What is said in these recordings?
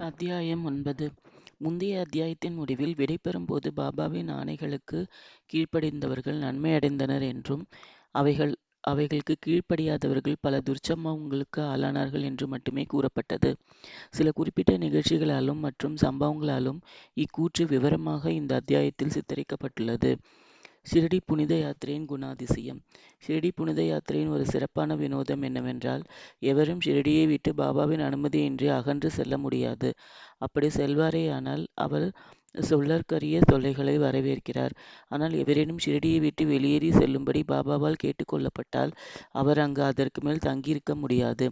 அத்தியாயம் ஒன்பது முந்தைய அத்தியாயத்தின் முடிவில் விடைபெறும்போது பாபாவின் ஆணைகளுக்கு கீழ்ப்படிந்தவர்கள் நன்மையடைந்தனர் என்றும் அவைகள் அவைகளுக்கு கீழ்ப்படியாதவர்கள் பல துர்ச்சம்பவங்களுக்கு ஆளானார்கள் என்று மட்டுமே கூறப்பட்டது. சில குறிப்பிட்ட நிகழ்ச்சிகளாலும் மற்றும் சம்பவங்களாலும் இக்கூற்று விவரமாக இந்த அத்தியாயத்தில் சித்தரிக்கப்பட்டுள்ளது. ஷிரடி புனித யாத்திரையின் குணாதிசயம் ஷிரடி புனித யாத்திரையின் ஒரு சிறப்பான வினோதம் என்னவென்றால் எவரும் ஷிரடியை விட்டு பாபாவின் அனுமதியின்றி அகன்று செல்ல முடியாது. அப்படி செல்வாரேயானால் அவர் சொல்லற்கரிய தொல்லைகளை வரவேற்கிறார். ஆனால் எவரேனும் ஷிரடியை விட்டு வெளியேறி செல்லும்படி பாபாவால் கேட்டுக்கொள்ளப்பட்டால் அவர் அங்கு அதற்கு மேல் தங்கியிருக்க முடியாது.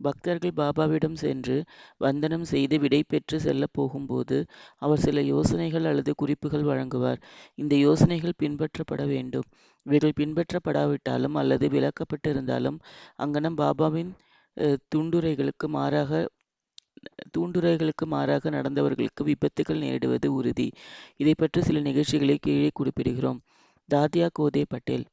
பக்தர்கள் பாபாவிடம் சென்று வந்தனம் செய்து விடை பெற்று செல்லப் போகும்போது அவர் சில யோசனைகள் அல்லது குறிப்புகள் வழங்குவார். இந்த யோசனைகள் பின்பற்றப்பட வேண்டும். இவைகள் பின்பற்றப்படாவிட்டாலும் அல்லது விளக்கப்பட்டிருந்தாலும் அங்கனம் பாபாவின் தூண்டுரைகளுக்கு மாறாக தூண்டுரைகளுக்கு மாறாக நடந்தவர்களுக்கு விபத்துகள் நேரிடுவது உறுதி. இதை பற்றி சில நிகழ்ச்சிகளை கீழே குறிப்பிடுகிறோம். தாத்யா கோதே பட்டேல்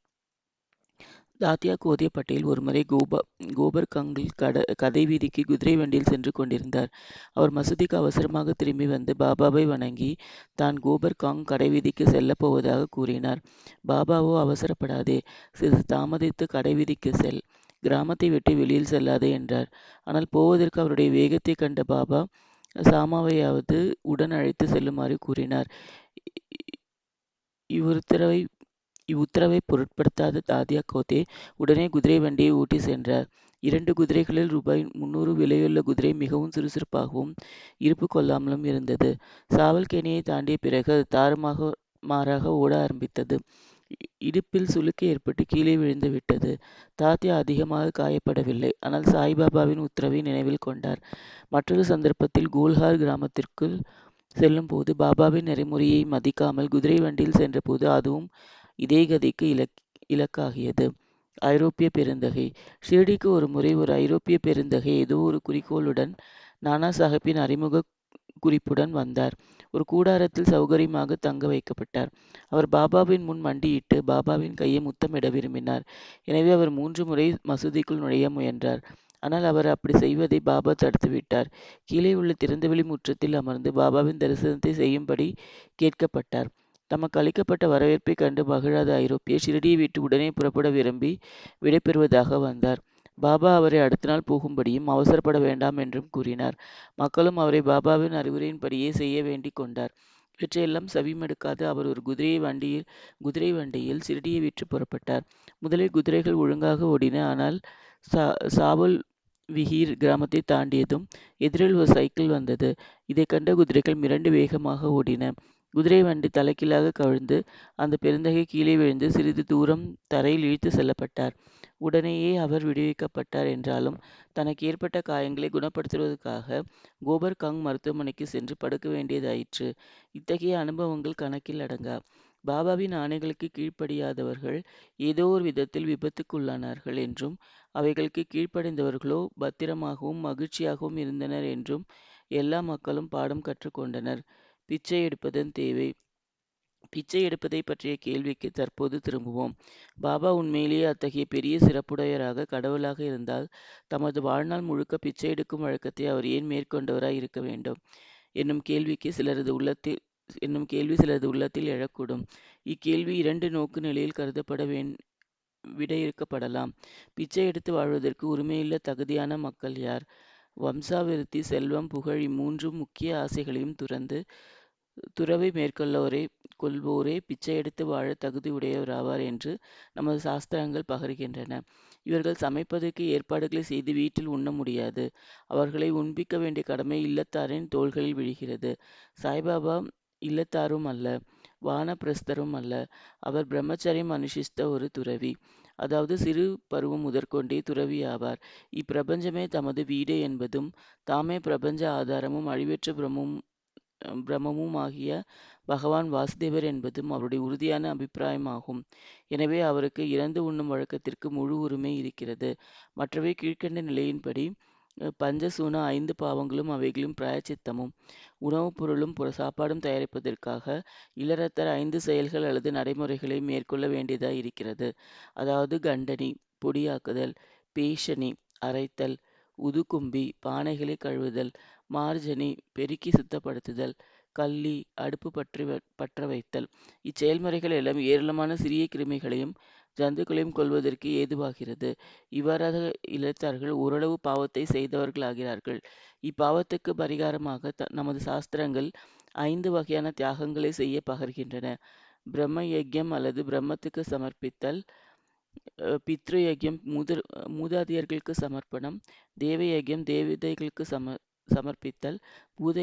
தாத்தியா கோதிய பட்டேல் ஒருமுறை கோபா கோபர்கங்கில் கட கதை வீதிக்கு குதிரை வண்டியில் சென்று கொண்டிருந்தார். அவர் மசூதிக்கு அவசரமாக திரும்பி வந்து பாபாவை வணங்கி தான் கோபர்காங் கடைவீதிக்கு செல்லப் போவதாகக் கூறினார். பாபாவோ அவசரப்படாதே சிறிது தாமதித்து கடைவீதிக்கு செல். கிராமத்தை விட்டு வெளியில் செல்லாதே என்றார். ஆனால் போவதற்கு அவருடைய வேகத்தைக் கண்ட பாபா சாமாவையாவது உடன் அழைத்து செல்லுமாறு கூறினார். இவ்வுத்தரவை இவ்வுத்தரவை பொருட்படுத்தாத தாதியா கோதே உடனே குதிரை வண்டியை ஊட்டி சென்றார். இரண்டு குதிரைகளில் ரூபாய் முன்னூறு விலையுள்ள குதிரை மிகவும் சுறுசுறுப்பாகவும் இருப்பு கொள்ளாமலும் இருந்தது. சாவல்கேணியைத் தாண்டிய பிறகு அது தாறுமாக மாறாக ஓட ஆரம்பித்தது. இடுப்பில் சுளுக்கு ஏற்பட்டு கீழே விழுந்து விட்டது. தாத்தியா அதிகமாக காயப்படவில்லை. ஆனால் சாய்பாபாவின் உத்தரவை நினைவில் கொண்டார். மற்றொரு சந்தர்ப்பத்தில் கோல்ஹார் கிராமத்திற்குள் செல்லும்போது பாபாவின் நெறிமுறையை மதிக்காமல் குதிரை வண்டியில் சென்றபோது அதுவும் இதே கதிக்கு இலக் இலக்காகியது. ஐரோப்பிய பெருந்தகை ஷிரடிக்கு ஒருமுறை ஒரு ஐரோப்பிய பெருந்தகை ஏதோ ஒரு குறிக்கோளுடன் நானா சாஹிப்பின் அறிமுக குறிப்புடன் வந்தார். ஒரு கூடாரத்தில் சௌகரியமாக தங்க வைக்கப்பட்டார். அவர் பாபாவின் முன் மண்டியிட்டு பாபாவின் கையை முத்தமிட விரும்பினார். எனவே அவர் மூன்று முறை மசூதிக்குள் நுழைய முயன்றார். ஆனால் அவர் அப்படி செய்வதை பாபா தடுத்துவிட்டார். கீழே உள்ள திறந்தவெளி முற்றத்தில் அமர்ந்து பாபாவின் தரிசனத்தை செய்யும்படி கேட்கப்பட்டார். தமக்கு அளிக்கப்பட்ட வரவேற்பை கண்டு மகிழாத ஐரோப்பியர் ஷிரடியை விட்டு உடனே புறப்பட விரும்பி விடைபெறுவதாக வந்தார். பாபா அவரை அடுத்த நாள் போகும்படியும் அவசரப்பட வேண்டாம் என்றும் கூறினார். மக்களும் அவரை பாபாவின் அறிவுரையின்படியே செய்ய வேண்டிக் கொண்டார். இவற்றையெல்லாம் சவிமெடுக்காது அவர் ஒரு குதிரையை வண்டியில் குதிரை வண்டியில் சிறடியை விற்று புறப்பட்டார். முதலில் குதிரைகள் ஒழுங்காக ஓடின. ஆனால் சா சாவல் விஹீர் கிராமத்தை தாண்டியதும் எதிரில் ஒரு சைக்கிள் வந்தது. இதை கண்ட குதிரைகள் மிரண்டு வேகமாக ஓடின. குதிரை வண்டி தலைகீழாகக் கவிழ்ந்து அந்த பெருந்தகை கீழே விழுந்து சிறிது தூரம் தரையில் இழுத்து செல்லப்பட்டார். உடனேயே அவர் விடுவிக்கப்பட்டார் என்றாலும் தனக்கு ஏற்பட்ட காயங்களை குணப்படுத்துவதற்காக கோபர்காங் மருத்துவமனைக்கு சென்று படுக்க வேண்டியதாயிற்று. இத்தகைய அனுபவங்கள் கணக்கில் அடங்கா. பாபாவின் ஆணைகளுக்கு கீழ்ப்படியாதவர்கள் ஏதோ ஒரு விதத்தில் விபத்துக்குள்ளானார்கள் என்றும் அவைகளுக்கு கீழ்ப்படைந்தவர்களோ பத்திரமாகவும் மகிழ்ச்சியாகவும் இருந்தனர் என்றும் எல்லா மக்களும் பாடம் கற்றுக்கொண்டனர் பிச்சை எடுப்பதன் தேவை பிச்சை எடுப்பதைப் பற்றிய கேள்விக்கு தற்போது திரும்புவோம். பாபா உண்மையிலேயே அத்தகைய பெரிய சிறப்புடையராக கடவுளாக இருந்தால் தமது வாழ்நாள் முழுக்க பிச்சை எடுக்கும் வழக்கத்தை அவர் ஏன் மேற்கொண்டவராய் இருக்க வேண்டும்? என்னும் கேள்விக்கு சிலரது உள்ளத்தில் என்னும் கேள்வி சிலரது உள்ளத்தில் எழக்கூடும். இக்கேள்வி இரண்டு நோக்கு நிலையில் கருதப்பட வேண் விடையிறுக்கப்படலாம். பிச்சை எடுத்து வாழ்வதற்கு உரிமையுள்ள தகுதியான மக்கள் யார்? வம்சாவிருத்தி செல்வம் புகழ் இம்மூன்று முக்கிய ஆசைகளையும் துறந்து துறவை மேற்கொள்ளோரே கொள்வோரே பிச்சை எடுத்து வாழத் தகுதியுடையோராவர் என்று நமது சாஸ்திரங்கள் பகர்கின்றன. இவர்கள் சமைப்பதற்கு ஏற்பாடுகளை செய்து வீட்டில் உண்ண முடியாது. அவர்களை உண்பிக்க வேண்டிய கடமை இல்லத்தாரின் தோள்களில் விழுகிறது. சாய்பாபா இல்லத்தாரும் அல்ல. வானப்பிரஸ்தரும் அல்ல. அவர் பிரம்மச்சரியம் அனுஷ்டித்த ஒரு துறவி. அதாவது சிறு பருவம் முதற்கொண்டே துறவி ஆவார். இப்பிரபஞ்சமே தமது வீடு என்பதும் தாமே பிரபஞ்ச ஆதாரமும் அழிவற்ற பிரம்மமும் பிரம்மமுமாகிய பகவான் வாசுதேவர் என்பதும் அவருடைய உறுதியான அபிப்பிராயமாகும். எனவே அவருக்கு இறந்து உண்ணும் வழக்கத்திற்கு முழு உரிமை இருக்கிறது. மற்றவை கீழ்க்கண்ட நிலையின்படி பஞ்சசூன ஐந்து பாவங்களும் அவைகளும் பிராயச்சித்தமும். உணவுப் பொருளும் சாப்பாடும் தயாரிப்பதற்காக இளரத்தர் ஐந்து செயல்கள் அல்லது நடைமுறைகளை மேற்கொள்ள வேண்டியதாய் இருக்கிறது. அதாவது கண்டனி பொடியாக்குதல் பேஷணி அரைத்தல் உதுக்கும்பி பானைகளை கழுவுதல் மார்ஜனி பெருக்கி சுத்தப்படுத்துதல் கள்ளி அடுப்பு பற்றி பற்ற வைத்தல். இச்செயல்முறைகள் எல்லாம் ஏராளமான சிறிய கிருமிகளையும் ஜந்துக்களையும் கொள்வதற்கு ஏதுவாகிறது. இவ்வாறாக இழைத்தார்கள் ஓரளவு பாவத்தை செய்தவர்களாகிறார்கள். இப்பாவத்துக்கு பரிகாரமாக த நமது சாஸ்திரங்கள் ஐந்து வகையான தியாகங்களை செய்ய பகர்கின்றன. பிரம்ம யஜ்யம் அல்லது பிரம்மத்துக்கு சமர்ப்பித்தல் பித்ரு யஜ்யம் மூதாதையர்களுக்கு சமர்ப்பணம் தேவ யஜ்யம் தேவதைகளுக்கு சம சமர்ப்பித்தல் பூத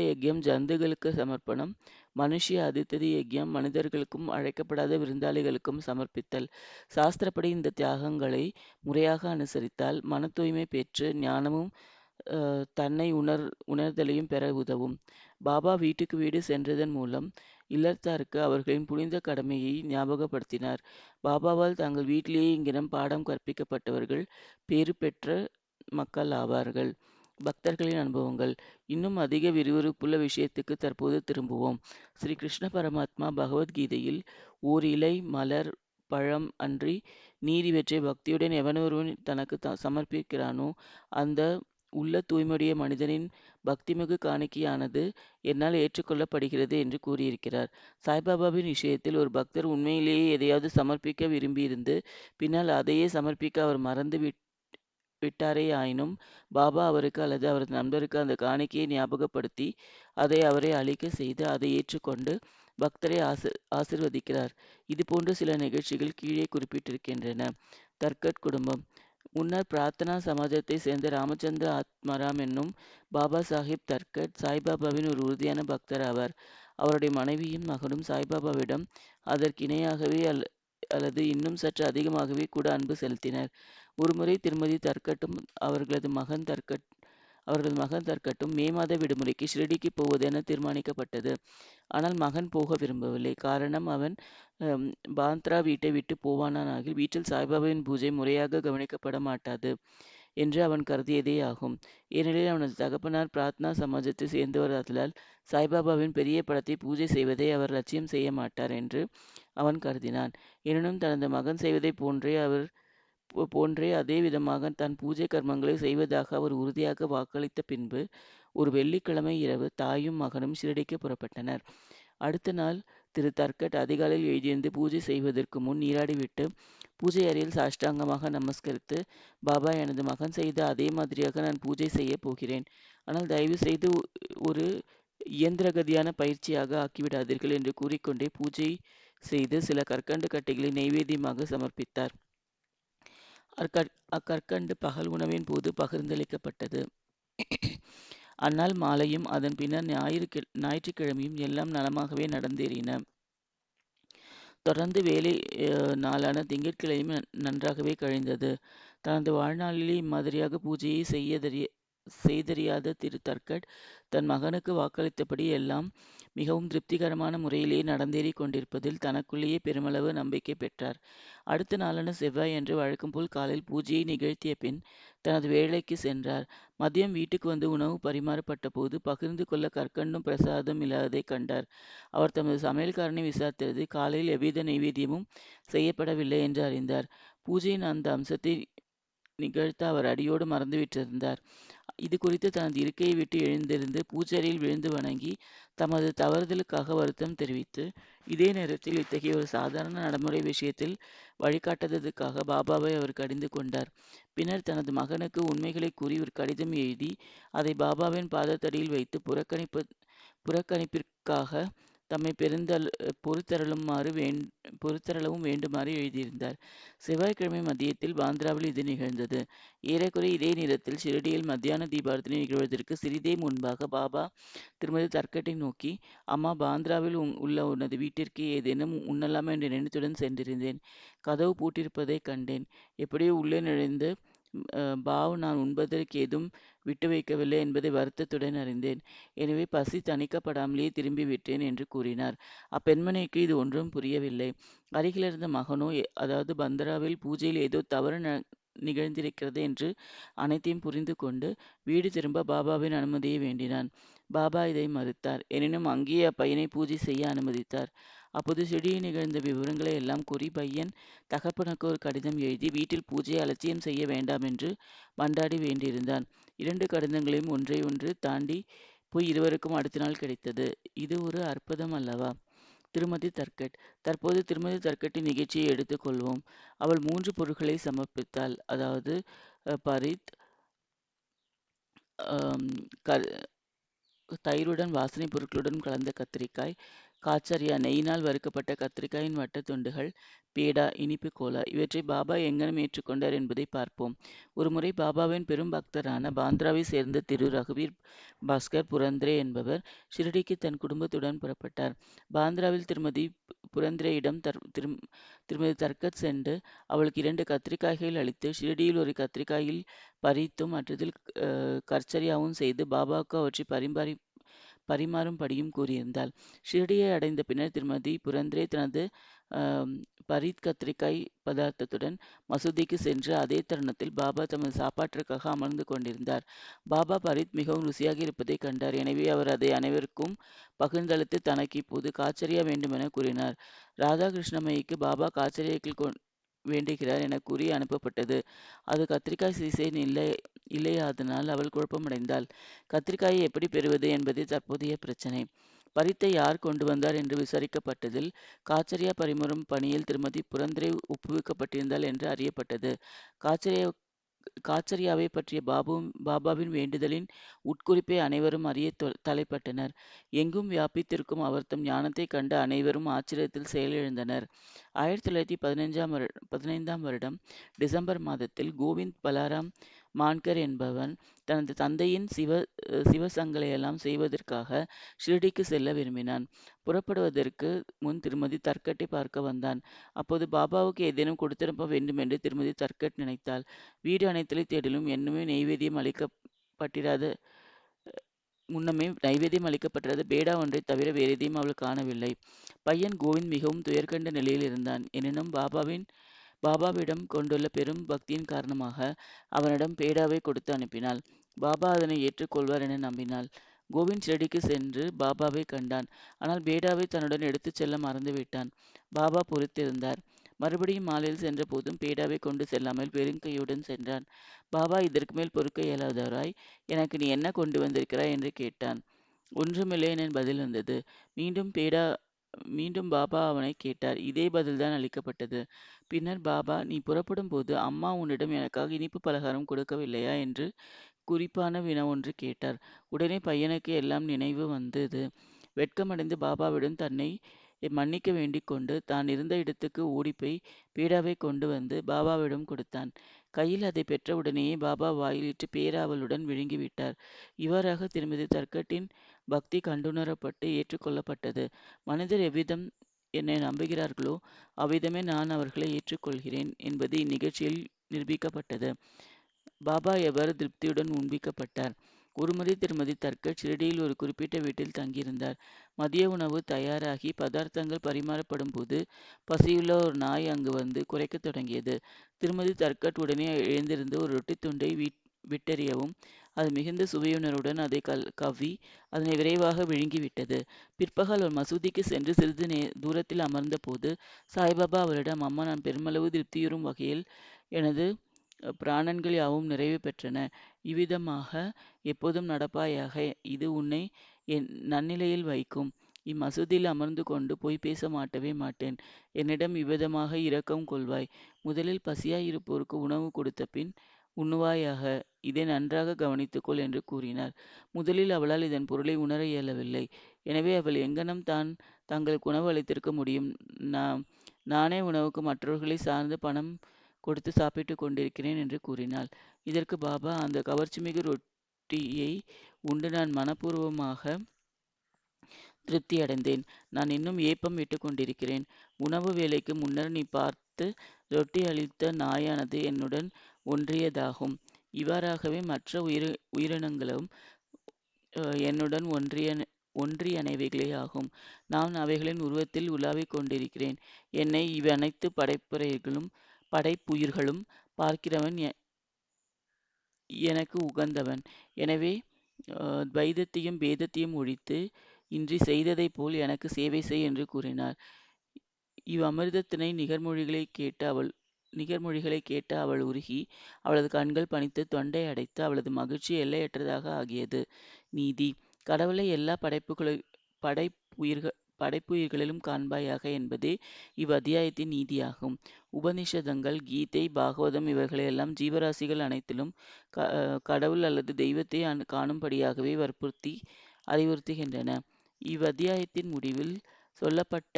ஜந்துகளுக்கு சமர்ப்பணம் மனுஷிய அதித்ததி யஜ்யம் மனிதர்களுக்கும் அழைக்கப்படாத விருந்தாளிகளுக்கும் சமர்ப்பித்தல். சாஸ்திரப்படி இந்த தியாகங்களை முறையாக அனுசரித்தால் மன தூய்மை பெற்று ஞானமும் தன்னை உணர் உணர்தலையும் பெற உதவும். பாபா வீட்டுக்கு வீடு சென்றதன் மூலம் இல்லத்தாருக்கு அவர்களின் புனித கடமையை ஞாபகப்படுத்தினார். பாபாவால் தங்கள் வீட்டிலேயே இங்கிடம் பாடம் கற்பிக்கப்பட்டவர்கள் பேறு பெற்ற மக்கள் ஆவார்கள். பக்தர்களின் அனுபவங்கள். இன்னும் அதிக விறுவிறுப்புள்ள விஷயத்துக்கு தற்போது திரும்புவோம். ஸ்ரீ கிருஷ்ண பரமாத்மா பகவத்கீதையில் ஓர் இலை மலர் பழம் அன்றி நீர் இவற்றை பக்தியுடன் எவனொருவன் தனக்கு த சமர்ப்பிக்கிறானோ அந்த உள்ள தூய்மையுடைய மனிதனின் பக்திமிகு காணிக்கையானது என்னால் ஏற்றுக்கொள்ளப்படுகிறது என்று கூறியிருக்கிறார். சாய்பாபாவின் விஷயத்தில் ஒரு பக்தர் உண்மையிலேயே எதையாவது சமர்ப்பிக்க விரும்பியிருந்து பின்னால் அதையே சமர்ப்பிக்க அவர் மறந்து விட் விட்டாரே ஆயினும் பாபா அவருக்கு அல்லது அவரது நண்பருக்கு அந்த காணிக்கையை ஞாபகப்படுத்தி அதை அவரை அழிக்க செய்து அதை ஏற்றுக்கொண்டு பக்தரை ஆசி ஆசிர்வதிக்கிறார். இது போன்ற சில நிகழ்ச்சிகள் கீழே குறிப்பிட்டிருக்கின்றன. தர்கட் குடும்பம். முன்னர் பிரார்த்தனா சமாஜத்தை சேர்ந்த ராமச்சந்திர ஆத்மராம் என்னும் பாபா சாஹிப் தர்கட் சாய்பாபாவின் ஒரு உறுதியான பக்தர் ஆவார். அவருடைய மனைவியும் மகனும் சாய்பாபாவிடம் அதற்கிணையாகவே அல் அல்லது இன்னும் சற்று அதிகமாகவே கூட அன்பு செலுத்தினர். ஒருமுறை திருமதி தர்கட்டும் அவர்களது மகன் தர்கட் அவர்கள் மகன் தற்கட்டும் மே மாத விடுமுறைக்கு ஷிரடிக்கு போவதென தீர்மானிக்கப்பட்டது. ஆனால் மகன் போக விரும்பவில்லை. காரணம் அவன் பாந்த்ரா வீட்டை விட்டு போவானானாகில் வீட்டில் சாய்பாபாவின் பூஜை முறையாக கவனிக்கப்பட மாட்டாது என்று அவன் கருதியதே ஆகும். ஏனெனில் அவனது தகப்பனார் பிரார்த்தனா சமாஜத்தை சேர்ந்தவர்களால் சாய்பாபாவின் பெரிய படத்தை பூஜை செய்வதை அவர் லட்சியம் செய்ய மாட்டார் என்று அவன் கருதினான். எனினும் தனது மகன் செய்வதைப் போன்றே அவர் போன்றே அதே விதமாக தன் பூஜை கர்மங்களை செய்வதாக அவர் உறுதியாக வாக்களித்த பின்பு ஒரு வெள்ளிக்கிழமை இரவு தாயும் மகனும் ஷிரடிக்கு புறப்பட்டனர். அடுத்த நாள் திரு தர்கட் அதிகாலையில் எழுதியிருந்து பூஜை செய்வதற்கு முன் நீராடிவிட்டு பூஜை அறையில் சாஷ்டாங்கமாக நமஸ்கரித்து பாபா எனது மகன் செய்த அதே மாதிரியாக நான் பூஜை செய்ய போகிறேன். ஆனால் தயவு செய்து ஒரு இயந்திரகதியான பயிற்சியாக ஆக்கிவிடாதீர்கள் என்று கூறிக்கொண்டே பூஜை செய்து சில கற்கண்டு கட்டைகளை நெய்வேதியமாக சமர்ப்பித்தார். அக்கற் அக்கற்கண்டு பகல் உணவின் போது பகிர்ந்தளிக்கப்பட்டது. அந்நாள் மாலையும் அதன் பின்னர் ஞாயிறு ஞாயிற்றுக்கிழமையும் எல்லாம் நலமாகவே நடந்தேறின. தொடர்ந்து வேலை நாளான திங்கட்கிழமையும் நன்றாகவே கழிந்தது. தனது வாழ்நாளிலே இம்மாதிரியாக பூஜையை செய்ய தெரிய செய்தறியாத திரு தர்கட் தன் மகனுக்கு வாக்களித்தபடி எல்லாம் மிகவும் திருப்திகரமான முறையிலே நடந்தேறி கொண்டிருப்பதில் தனக்குள்ளேயே பெருமளவு நம்பிக்கை பெற்றார். அடுத்த நாளான செவ்வாய் என்று வழக்கம் போல் காலில் பூஜையை நிகழ்த்திய பின் தனது வேலைக்கு சென்றார். மதியம் வீட்டுக்கு வந்து உணவு பரிமாறப்பட்ட போது பகிர்ந்து கொள்ள கற்கண்டும் பிரசாதம் இல்லாததை கண்டார். அவர் தமது சமையல்காரனை விசாரித்தது காலையில் எவ்வித நைவேத்தியமும் செய்யப்படவில்லை என்று அறிந்தார். பூஜையின் அந்த அம்சத்தை நிகழ்த்த அவர் அடியோடு மறந்துவிட்டிருந்தார். இது குறித்து தனது இருக்கையை விட்டு எழுந்திருந்து பூச்சரியில் விழுந்து வணங்கி தமது தவறுதலுக்காக வருத்தம் தெரிவித்து இதே நேரத்தில் இத்தகைய ஒரு சாதாரண நடைமுறை விஷயத்தில் வழிகாட்டாததுக்காக பாபாவை அவர் கடிந்து கொண்டார். பின்னர் தனது மகனுக்கு உண்மைகளை கூறி ஒரு கடிதம் எழுதி அதை பாபாவின் பாதத்தடியில் வைத்து புறக்கணிப்பு புறக்கணிப்பிற்காக தம்மை பெருந்தல் பொறுத்தருளுமாறு வேண் பொறுத்தருளவும் வேண்டுமாறு எழுதியிருந்தார். செவ்வாய்க்கிழமை மதியத்தில் பாந்திராவில் இது நிகழ்ந்தது. ஏறக்குறை இதே நேரத்தில் ஷிரடியில் மத்தியான தீபாரத்தனை நிகழ்வதற்கு சிறிதே முன்பாக பாபா திருமதி தர்க்கட்டை நோக்கி அம்மா பாந்திராவில் உள்ள உனது வீட்டிற்கு ஏதேனும் உண்ணலாமா? என்ற நினைத்துடன் சென்றிருந்தேன். கதவு பூட்டியிருப்பதை கண்டேன். எப்படியோ உள்ளே நுழைந்து பாவ் நான் உண்பதற்கு ஏதும் விட்டு வைக்கவில்லை என்பதை வருத்தத்துடன் அறிந்தேன். எனவே பசி தணிக்கப்படாமலேயே திரும்பி விட்டேன் என்று கூறினார். அப்பெண்மணிக்கு இது ஒன்றும் புரியவில்லை. அருகிலிருந்த மகனோ அதாவது பந்தராவில் பூஜையில் ஏதோ தவறு ந நிகழ்ந்திருக்கிறது என்று அனைத்தையும் புரிந்து கொண்டு வீடு திரும்ப பாபாவின் அனுமதியை வேண்டினான். பாபா இதை மறுத்தார். எனினும் அங்கேயே அப்பையனை பூஜை செய்ய அனுமதித்தார். அப்போது செடியில் நிகழ்ந்த விவரங்களை எல்லாம் கூறி பையன் தகப்பனுக்கு ஒரு கடிதம் எழுதி வீட்டில் பூஜையை அலட்சியம் செய்ய வேண்டாம் என்று மன்றாடி வேண்டியிருந்தான். இரண்டு கடிதங்களையும் ஒன்றை ஒன்று தாண்டி போய் இருவருக்கும் அடுத்த நாள் கிடைத்தது. இது ஒரு அற்புதம் அல்லவா? திருமதி தர்கட். தற்போது திருமதி தர்கட்டின் நிகழ்ச்சியை எடுத்துக்கொள்வோம் அவள் மூன்று பொருட்களை சமர்ப்பித்தாள். அதாவது பரித் தயிருடன் வாசனை பொருட்களுடன் கலந்த கத்திரிக்காய் காச்சரியா நெய்யினால் வறுக்கப்பட்ட கத்திரிக்காயின் வட்ட துண்டுகள் பேடா இனிப்பு கோலா இவற்றை பாபா எங்கனம் ஏற்றுக்கொண்டார் என்பதை பார்ப்போம். ஒருமுறை பாபாவின் பெரும் பக்தரான பாந்திராவை சேர்ந்த திரு ரகுவீர் பாஸ்கர் புரந்திரே என்பவர் ஷிரடிக்கு தன் குடும்பத்துடன் புறப்பட்டார். பாந்திராவில் திருமதி புரந்திரையிடம் தர் திரு திருமதி தர்கத் சென்று அவளுக்கு இரண்டு கத்திரிக்காய்கள் அளித்து ஷிரடியில் ஒரு கத்திரிக்காயில் பறித்தும் மற்றதில் கர்ச்சரியாவும் செய்து பாபாவுக்கு அவற்றை பரிமாறி பரிமாறும்படியும் கூறியிருந்தாள். ஷிரடியை அடைந்த பின்னர் திருமதி புரந்தரே தனது பரீத் கத்திரிக்காய் பதார்த்தத்துடன் மசூதிக்கு சென்று அதே தருணத்தில் பாபா தமது சாப்பாட்டிற்காக அமர்ந்து கொண்டிருந்தார். பாபா பரீத் மிகவும் ருசியாக இருப்பதை கண்டார். எனவே அவர் அதை அனைவருக்கும் பகிர்ந்தளித்து தனக்கு இப்போது காச்சரியா வேண்டுமென கூறினார். ராதாகிருஷ்ணமைக்கு பாபா காச்சரியாக்கள் கொ வேண்டுகிறார் என கூறி அனுப்பப்பட்டது. அது கத்திரிக்காய் சீசன் இல்லை இல்லையாதனால் அவள் குழப்பமடைந்தாள். கத்திரிக்காயை எப்படி பெறுவது என்பதே தற்போதைய பிரச்சனை. பரித்தை யார் கொண்டு வந்தார் என்று விசாரிக்கப்பட்டதில் காச்சரியா பரிமாறும் பணியில் திருமதி புரந்தரை ஒப்புவிக்கப்பட்டிருந்தாள் என்று அறியப்பட்டது. காச்சரியா காச்சரியாவை பற்றிய பாபு பாபாவின் வேண்டுதலின் உட்குறிப்பை அனைவரும் அறிய தொ- தலைப்பட்டனர். எங்கும் வியாபித்திருக்கும் அவர் தம் ஞானத்தைக் கண்டு அனைவரும் ஆச்சரியத்தில் செயலிழந்தனர். ஆயிரத்தி தொள்ளாயிரத்தி பதினைஞ்சாம் வருட பதினைந்தாம் வருடம் டிசம்பர் மாதத்தில் கோவிந்த் பலாராம் மான்கர் என்பவன் தனது தந்தையின் சிவ சிவசங்களையெல்லாம் செய்வதற்காக ஷிரடிக்கு செல்ல விரும்பினான். புறப்படுவதற்கு முன் திருமதி தர்கட்டை பார்க்க வந்தான். அப்போது பாபாவுக்கு ஏதேனும் கொடுத்திருப்ப வேண்டும் என்று திருமதி தர்கட் நினைத்தாள். வீடு அனைத்திலே தேடிலும் என்னுமே நெய்வேதியம் அளிக்கப்பட்டிராத முன்னமே நைவேத்தியம் அளிக்கப்பட்டது பேடா ஒன்றைத் தவிர வேறு எதையும் அவள் காணவில்லை. பையன் கோவிந்த் மிகவும் துயர்கண்ட நிலையில் இருந்தான். எனினும் பாபாவின் பாபாவிடம் கொண்டுள்ள பெரும் பக்தியின் காரணமாக அவனிடம் பேடாவை கொடுத்து அனுப்பினாள். பாபா அதனை ஏற்றுக்கொள்வார் என நம்பினாள். கோவிந்த் செடிக்கு சென்று பாபாவை கண்டான். ஆனால் பேடாவை தன்னுடன் எடுத்துச் செல்ல மறந்துவிட்டான் பாபா பொறுத்திருந்தார். மறுபடியும் மாலையில் சென்ற போதும் பேடாவை கொண்டு செல்லாமல் பெருங்கையுடன் சென்றான். பாபா இதற்கு மேல் பொறுக்க இயலாதவராய் எனக்கு நீ என்ன கொண்டு வந்திருக்கிறாய்? என்று கேட்டான். ஒன்றுமில்லை என பதில் வந்தது. மீண்டும் பேடா மீண்டும் பாபா அவனை கேட்டார். இதே பதில்தான் அளிக்கப்பட்டது. பின்னர் பாபா நீ புறப்படும் போது அம்மா உன்னிடம் எனக்காக இனிப்பு பலகாரம் கொடுக்கவில்லையா? என்று குறிப்பான வினா ஒன்று கேட்டார். உடனே பையனுக்கு எல்லாம் நினைவு வந்தது. வெட்கமடைந்து பாபாவிடம் தன்னை மன்னிக்க வேண்டிக் கொண்டு தான் இருந்த இடத்துக்கு ஓடிப்போய் பீடாவை கொண்டு வந்து பாபாவிடம் கொடுத்தான். கையில் அதை பெற்ற உடனேயே பாபா வாயிலிட்டு பேராவலுடன் விழுங்கிவிட்டார். இவ்வாறாக திருமதி தர்கட்டின் பக்தி கண்டுணரப்பட்டு ஏற்றுக்கொள்ளப்பட்டது. மனிதர் எவ்விதம் என்னை நம்புகிறார்களோ அவ்விதமே நான் அவர்களை ஏற்றுக்கொள்கிறேன் என்பது இந்நிகழ்ச்சியில் நிரூபிக்கப்பட்டது. பாபா எவ்வாறு திருப்தியுடன் உண்பிக்கப்பட்டார். ஒருமுறை திருமதி தர்கட் ஷிரடியில் ஒரு குறிப்பிட்ட வீட்டில் தங்கியிருந்தார். மதிய உணவு தயாராகி பதார்த்தங்கள் பரிமாறப்படும் போது பசியுள்ள ஒரு நாய் அங்கு வந்து குறைக்கத் தொடங்கியது. திருமதி தர்கட் உடனே எழுந்திருந்து ஒரு ரொட்டி துண்டை வீட் விட்டெறியவும் அது மிகுந்த சுவையுணருடன் அதை கல் கவ்வி அதனை விரைவாக விழுங்கிவிட்டது. பிற்பகல் ஒரு மசூதிக்கு சென்று சிறிது நே தூரத்தில் அமர்ந்த போது சாய்பாபா அவரிடம் அம்மா நான் பெருமளவு திருப்தியுறும் வகையில் எனது பிராணன்கள் யாவும் நிறைவு பெற்றன. இவ்விதமாக எப்போதும் நடப்பாயாக. இது உன்னை என் நன்னிலையில் வைக்கும். இம்மசூதியில் அமர்ந்து கொண்டு போய் பேச மாட்டவே மாட்டேன். என்னிடம் இவ்விதமாக இரக்கம் கொள்வாய். முதலில் பசியாயிருப்போருக்கு உணவு கொடுத்த பின் உண்ணுவாயாக. இதை நன்றாக கவனித்துக்கொள் என்று கூறினார். முதலில் அவளால் இதன் பொருளை உணர இயலவில்லை. எனவே அவள் எங்கனம் தான் தங்களுக்கு உணவு அளித்திருக்க முடியும்? நான் நானே உணவுக்கு மற்றவர்களை சார்ந்து பணம் கொடுத்து சாப்பிட்டு கொண்டிருக்கிறேன் என்று கூறினாள். இதற்கு பாபா அந்த கவர்ச்சிமிகு ரொட்டியை உண்டு நான் மனப்பூர்வமாக திருப்தி அடைந்தேன் நான் இன்னும் ஏப்பம் விட்டு கொண்டிருக்கிறேன். உணவு வேலைக்கு முன்னர் நீ பார்த்து ரொட்டி அளித்த நாயானது என்னுடன் ஒன்றியதாகும். இவ்வாறாகவே மற்ற உயிர் உயிரினங்களும் என்னுடன் ஒன்றிய ஒன்றியணைவைகளே ஆகும் நான் அவைகளின் உருவத்தில் உலாவிக் கொண்டிருக்கிறேன். என்னை இவ்வனைத்து படைப்புரைகளும் படைப்புயிர்களும் பார்க்கிறவன் எ- எனக்கு உகந்தவன். எனவே துவைதத்தையும் பேதத்தையும் ஒழித்து இன்றி செய்ததைப் போல் எனக்கு சேவை செய் என்று கூறினார். இவ்வமிர்தத்தினை நிகர்மொழிகளை கேட்டு அவள் நிகர்மொழிகளை கேட்ட அவள் உருகி அவளது கண்கள் பனித்து தொண்டை அடைத்து அவளது மகிழ்ச்சி எல்லையற்றதாக ஆகியது நீதி கடவுளை எல்லா படைப்புகளு படைப்புயிர்கள் படைப்புயிர்களிலும் காண்பாயாக என்பதே இவ்வத்தியாயத்தின் நீதியாகும். உபநிஷதங்கள், கீதை, பாகவதம் இவைகளையெல்லாம் ஜீவராசிகள் அனைத்திலும் க கடவுள் அல்லது தெய்வத்தை காணும்படியாகவே வற்புறுத்தி அறிவுறுத்துகின்றன. இவ்வத்தியாயத்தின் முடிவில் சொல்லப்பட்ட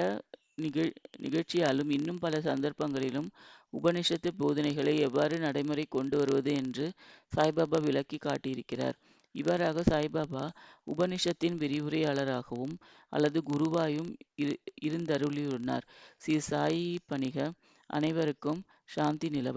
நிகழ் நிகழ்ச்சியாலும் இன்னும் பல சந்தர்ப்பங்களிலும் உபனிஷத்து போதனைகளை எவ்வாறு நடைமுறை கொண்டு வருவது என்று சாய்பாபா விளக்கி காட்டியிருக்கிறார். இவ்வாறாக சாய்பாபா உபனிஷத்தின் விரிவுரையாளராகவும் அல்லது குருவாயும் இரு இருந்தருளியுள்ளார். ஸ்ரீ சாயி பணிக. அனைவருக்கும் சாந்தி நிலவட்டும்.